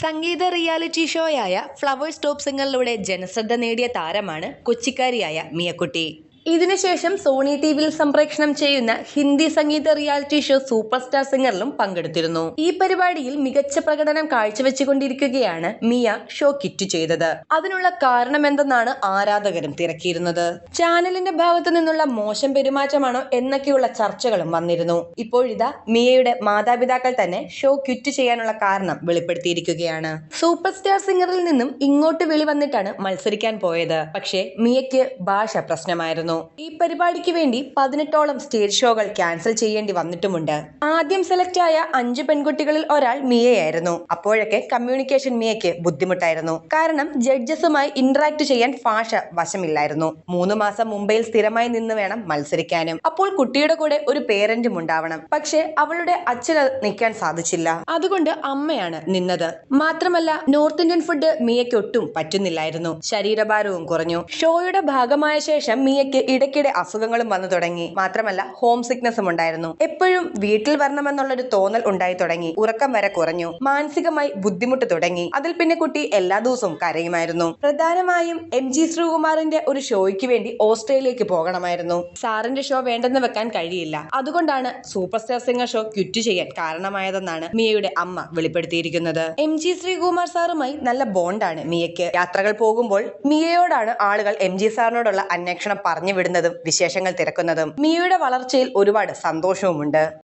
സംഗീത reality ഷോയായ flowers top സിംഗറിലൂടെ ജനശ്രദ്ധ നേടിയ താരമാണ് കൊച്ചിക്കാരിയായ മിയക്കുട്ടി. ഇതിനുശേഷം സോണി ടി വിയിൽ സംപ്രേഷണം ചെയ്യുന്ന ഹിന്ദി സംഗീത റിയാലിറ്റി ഷോ സൂപ്പർ സ്റ്റാർ സിംഗറിലും പങ്കെടുത്തിരുന്നു. ഈ പരിപാടിയിൽ മികച്ച പ്രകടനം കാഴ്ചവെച്ചുകൊണ്ടിരിക്കുകയാണ് മിയ ഷോ കിറ്റ് ചെയ്തത്. അതിനുള്ള കാരണം എന്തെന്നാണ് ആരാധകരും തിരക്കിയിരുന്നത്. ചാനലിന്റെ ഭാഗത്തു നിന്നുള്ള മോശം പെരുമാറ്റമാണോ എന്നൊക്കെയുള്ള ചർച്ചകളും വന്നിരുന്നു. ഇപ്പോഴിതാ മിയയുടെ മാതാപിതാക്കൾ തന്നെ ഷോ ക്വിറ്റ് ചെയ്യാനുള്ള കാരണം വെളിപ്പെടുത്തിയിരിക്കുകയാണ്. സൂപ്പർ സ്റ്റാർ സിംഗറിൽ നിന്നും ഇങ്ങോട്ട് വിളി വന്നിട്ടാണ് മത്സരിക്കാൻ പോയത്. പക്ഷേ മിയയ്ക്ക് ഭാഷ പ്രശ്നമായിരുന്നു. ഈ പരിപാടിക്ക് വേണ്ടി പതിനെട്ടോളം സ്റ്റേജ് ഷോകൾ ക്യാൻസൽ ചെയ്യേണ്ടി വന്നിട്ടുമുണ്ട്. ആദ്യം സെലക്ട് ആയ അഞ്ച് പെൺകുട്ടികളിൽ ഒരാൾ മിയയായിരുന്നു. അപ്പോഴൊക്കെ കമ്മ്യൂണിക്കേഷൻ മിയയ്ക്ക് ബുദ്ധിമുട്ടായിരുന്നു. കാരണം ജഡ്ജസുമായി ഇന്ററാക്ട് ചെയ്യാൻ ഭാഷ വശമില്ലായിരുന്നു. മൂന്ന് മാസം മുംബൈയിൽ സ്ഥിരമായി നിന്ന് വേണം മത്സരിക്കാനും. അപ്പോൾ കുട്ടിയുടെ കൂടെ ഒരു പേരന്റും ഉണ്ടാവണം. പക്ഷെ അവളുടെ അച്ഛന് നിൽക്കാൻ സാധിച്ചില്ല. അതുകൊണ്ട് അമ്മയാണ് നിന്നത്. മാത്രമല്ല നോർത്ത് ഇന്ത്യൻ ഫുഡ് മിയയ്ക്ക് ഒട്ടും പറ്റുന്നില്ലായിരുന്നു. ശരീരഭാരവും കുറഞ്ഞു. ഷോയുടെ ഭാഗമായ ശേഷം മിയയ്ക്ക് ഇടയ്ക്കിടെ അസുഖങ്ങളും വന്നു തുടങ്ങി. മാത്രമല്ല ഹോം സിക്നസും ഉണ്ടായിരുന്നു. എപ്പോഴും വീട്ടിൽ വരണമെന്നുള്ളൊരു തോന്നൽ ഉണ്ടായി തുടങ്ങി. ഉറക്കം വരെ കുറഞ്ഞു. മാനസികമായി ബുദ്ധിമുട്ട് തുടങ്ങി. അതിൽ പിന്നെ കുട്ടി എല്ലാ ദിവസവും കരയുമായിരുന്നു. പ്രധാനമായും എം ജി ശ്രീകുമാറിന്റെ ഒരു ഷോയ്ക്ക് വേണ്ടി ഓസ്ട്രേലിയക്ക് പോകണമായിരുന്നു. സാറിന്റെ ഷോ വേണ്ടെന്ന് വെക്കാൻ കഴിയില്ല. അതുകൊണ്ടാണ് super star singer show quit ചെയ്യാൻ കാരണമായതെന്നാണ് മിയയുടെ അമ്മ വെളിപ്പെടുത്തിയിരിക്കുന്നത്. എം ജി ശ്രീകുമാർ സാറുമായി നല്ല ബോണ്ടാണ് മിയയ്ക്ക്. യാത്രകൾ പോകുമ്പോൾ മിയയോടാണ് ആളുകൾ എം ജി സാറിനോടുള്ള അന്വേഷണം പറഞ്ഞു വിടുന്നതും വിശേഷങ്ങൾ തിരക്കുന്നതും മിയയുടെ വളർച്ചയിൽ ഒരുപാട് സന്തോഷവുമുണ്ട്.